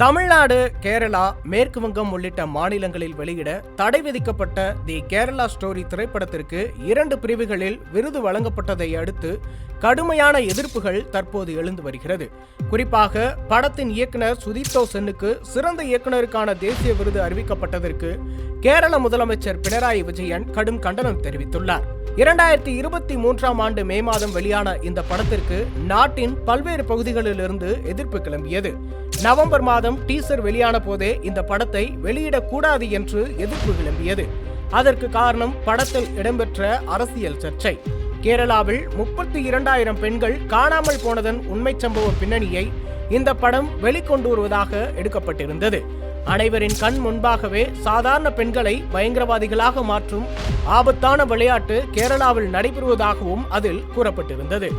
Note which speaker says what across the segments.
Speaker 1: தமிழ்நாடு கேரளா மேற்கு வங்கம் உள்ளிட்ட மாநிலங்களில் வெளியிட தடை விதிக்கப்பட்ட தி கேரளா ஸ்டோரி திரைப்படத்திற்கு இரண்டு பிரிவுகளில் விருது வழங்கப்பட்டதை அடுத்து கடுமையான எதிர்ப்புகள் தற்போது எழுந்து வருகிறது. குறிப்பாக படத்தின் இயக்குனர் சுதீப்தோ சென்னுக்கு சிறந்த இயக்குனருக்கான தேசிய விருது அறிவிக்கப்பட்டதற்கு கேரள முதலமைச்சர் பினராயி விஜயன் கடும் கண்டனம் தெரிவித்துள்ளார். இரண்டாயிரத்தி இருபத்தி மூன்றாம் ஆண்டு மே மாதம் வெளியான இந்த படத்திற்கு நாட்டின் பல்வேறு பகுதிகளிலிருந்து எதிர்ப்பு கிளம்பியது. நவம்பர் மாதம் டீசர் வெளியான போதே இந்த படத்தை வெளியிடக்கூடாது என்று எதிர்ப்பு கிளம்பியது. அதற்கு காரணம் படத்தில் இடம்பெற்ற அரசியல் சர்ச்சை. கேரளாவில் முப்பத்தி இரண்டாயிரம் பெண்கள் காணாமல் போனதன் உண்மை சம்பவ பின்னணியை இந்த படம் வெளிக்கொண்டு வருவதாக எடுக்கப்பட்டிருந்தது. அனைவரின் கண் முன்பாகவே சாதாரண பெண்களை பயங்கரவாதிகளாக மாற்றும் ஆபத்தான விளையாட்டு கேரளாவில் நடைபெறுவதாகவும் அதில் கூறப்பட்டிருந்தது.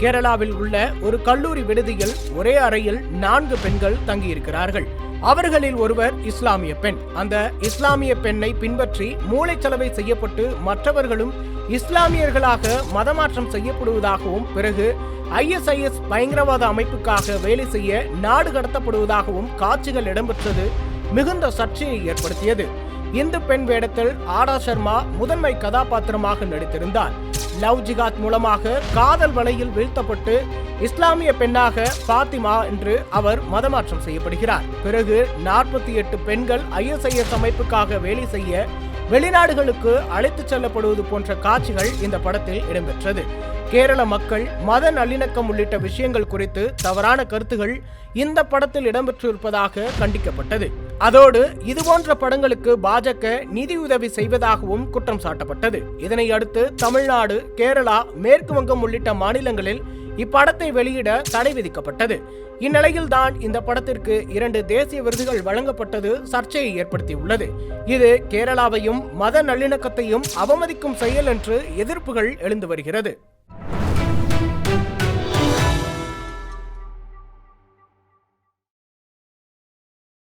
Speaker 1: கேரளாவில் உள்ள ஒரு கல்லூரி விடுதியில் ஒரே அறையில் நான்கு பெண்கள் தங்கியிருக்கிறார்கள். அவர்களில் ஒருவர் இஸ்லாமிய பெண். அந்த இஸ்லாமிய பெண்ணை பின்பற்றி மூளைச்சலவை செய்யப்பட்டு மற்றவர்களும் இஸ்லாமியர்களாக மதமாற்றம் செய்யப்படுவதாகவும் பிறகு ஐஎஸ்ஐஎஸ் பயங்கரவாத அமைப்புக்காக வேலை செய்ய நாடு கடத்தப்படுவதாகவும் காட்சிகள் இடம்பெற்றது மிகுந்த சர்ச்சையை ஏற்படுத்தியது. இந்து பெண் வேடத்தில் ஆடா சர்மா முதன்மை கதாபாத்திரமாக நடித்திருந்தார். லவ் ஜிகாத் மூலமாக காதல் வலையில் வீழ்த்தப்பட்டு இஸ்லாமிய பெண்ணாக பாத்திமா என்று அவர் மதமாற்றம் செய்யப்படுகிறார். பிறகு நாற்பத்தி எட்டு பெண்கள் ஐஎஸ்ஐஎஸ் அமைப்புக்காக வேலை செய்ய வெளிநாடுகளுக்கு அழைத்துச் செல்லப்படுவது போன்ற காட்சிகள் இந்த படத்தில் இடம்பெற்றது. கேரள மக்கள் மத நல்லிணக்கம் உள்ளிட்ட விஷயங்கள் குறித்து தவறான கருத்துகள் இந்த படத்தில் இடம்பெற்றிருப்பதாக கண்டிக்கப்பட்டது. அதோடு இது போன்ற படங்களுக்கு பாஜக நிதியுதவி செய்வதாகவும் குற்றம் சாட்டப்பட்டது. இதனை அடுத்து தமிழ்நாடு கேரளா மேற்கு வங்கம் உள்ளிட்ட மாநிலங்களில் இப்படத்தை வெளியிட தடை விதிக்கப்பட்டது. இந்நிலையில்தான் இந்த படத்திற்கு இரண்டு தேசிய விருதுகள் வழங்கப்பட்டது சர்ச்சையை ஏற்படுத்தியுள்ளது. இது கேரளாவையும் மத நல்லிணக்கத்தையும் அவமதிக்கும் செயல் என்று எதிர்ப்புகள் எழுந்து வருகிறது.